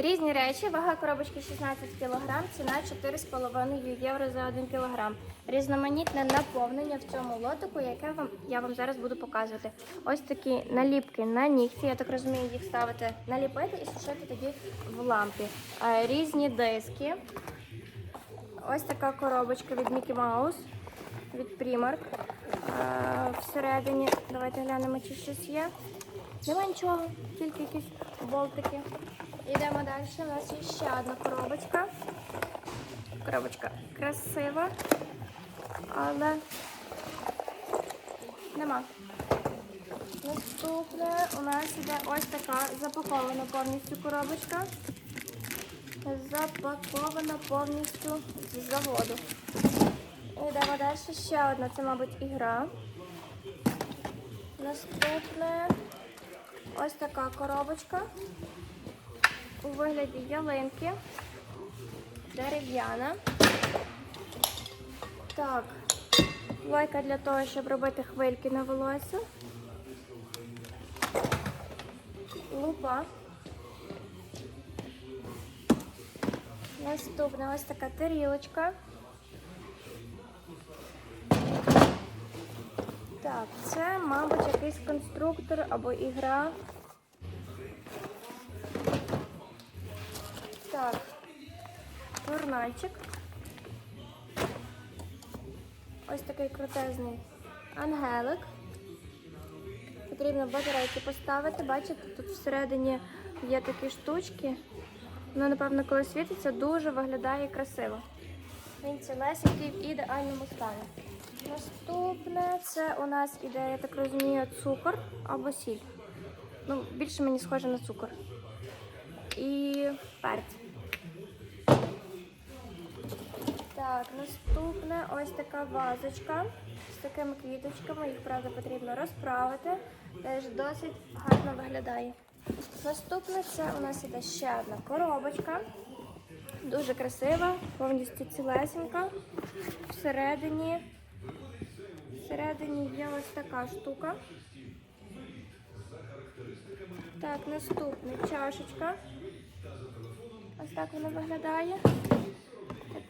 Різні речі, вага коробочки 16 кг, ціна 4,5 євро за 1 кг. Різноманітне наповнення в цьому лотику, яке вам, я вам зараз буду показувати. Ось такі наліпки на нігті, я так розумію, їх ставити, наліпити і сушити тоді в лампі. Е, Різні диски. Ось така коробочка від Mickey Mouse, від Primark. Е, Всередині, давайте глянемо, чи щось є. Нема нічого, тільки якісь болтики. Йдемо далі. У нас є ще одна коробочка. Коробочка красива, але нема. Наступне у нас іде ось така запакована повністю коробочка. Запакована повністю з заводу. Йдемо далі. Ще одна, це, мабуть, ігра. Наступне ось така коробочка у вигляді ялинки. Дерев'яна. Так, лойка для того, щоб робити хвильки на волосся. Лупа. Наступна ось така тарілочка. Так, це, мабуть, якийсь конструктор або ігра. Так, журнальчик. Ось такий крутезний ангелик. Потрібно батарейки поставити. Бачите, тут всередині є такі штучки. Воно, напевно, коли світиться, дуже виглядає красиво. Він цілесенький в ідеальному стані. Наступне це у нас іде, я так розумію, цукор або сіль. Ну, більше мені схоже на цукор. І перець. Так, наступне ось така вазочка з такими квіточками. Їх, правда, потрібно розправити. Теж досить гарно виглядає. Наступне це у нас іде ще одна коробочка. Дуже красива, повністю цілесенька. Всередині, всередині є ось така штука. Так, наступне чашечка. Ось так вона виглядає.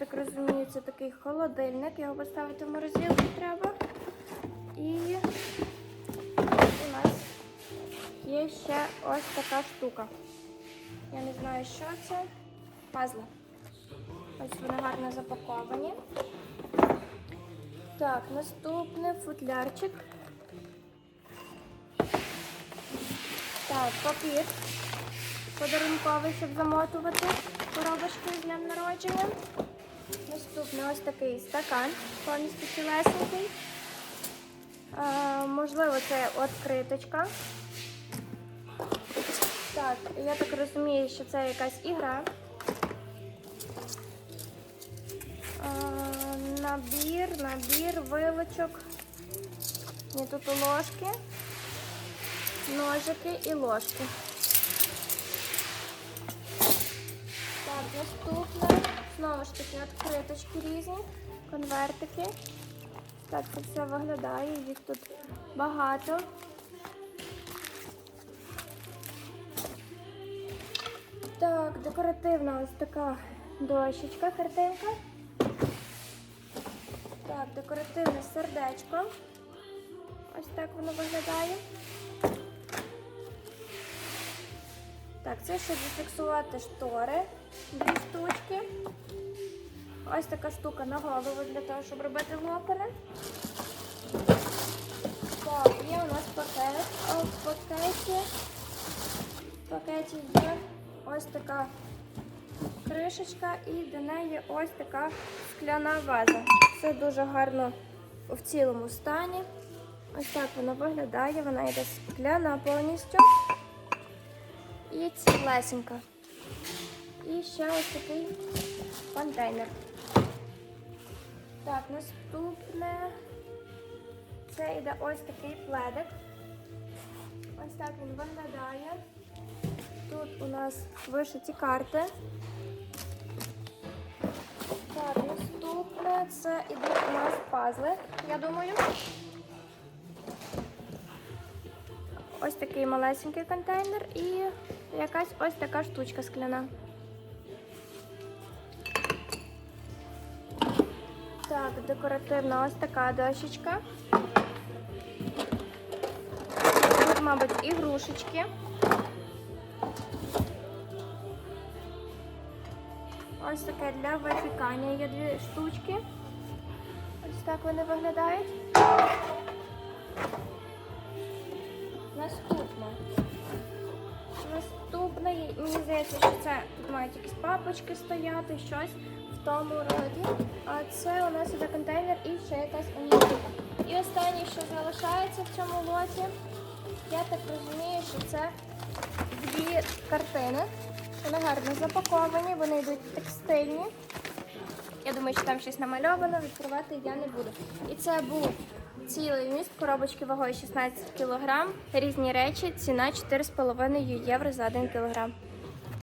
Так розумію, це такий холодильник. Його поставити в морозилку треба. І у нас є ще ось така штука. Я не знаю, що це. Пазли. Ось вони гарно запаковані. Так, наступний футлярчик. Так, папір подарунковий, щоб замотувати коробочку з днем народження. Наступний ось такий стакан, повністю цілесенький. Можливо, це откриточка. Так, я так розумію, що це якась ігра. Набір, набір, вилочок. Ні, тут ложки, ножики і ложки. Так, наступне. Знову ж таки, відкриточки різні, конвертики. Так це все виглядає, їх тут багато. Так, декоративна ось така дощечка, картинка. Так, декоративне сердечко. Ось так воно виглядає. Так, це щоб зафіксувати штори, дві штучки. Ось така штука на голову для того, щоб робити локери. Так, є у нас пакет. А в пакеті, в пакеті є ось така кришечка і до неї ось така скляна ваза. Це дуже гарно в цілому стані. Ось так вона виглядає, вона йде скляна повністю. І цілесенька. І ще ось такий контейнер. Так, наступне це йде ось такий пледик. Ось так він виглядає. Тут у нас вишиті карти. Так, наступне це ідуть у нас пазли, я думаю. Ось такий малесенький контейнер і якась ось така штучка скляна. Так, декоративна ось така дощечка. Тут, мабуть, ігрушечки. Ось таке для випікання є дві штучки. Ось так вони виглядають. Наступне. Мені здається, що це тут мають якісь папочки стояти, щось в тому роді. А це у нас іде контейнер і ще якась університет. І останнє, що залишається в цьому лоті, я так розумію, що це дві картини. Вони гарно запаковані, вони йдуть текстильні. Я думаю, що там щось намальовано, відкривати я не буду. І це був цілий міст коробочки вагою 16 кг. Різні речі, ціна 4,5 євро за 1 кг.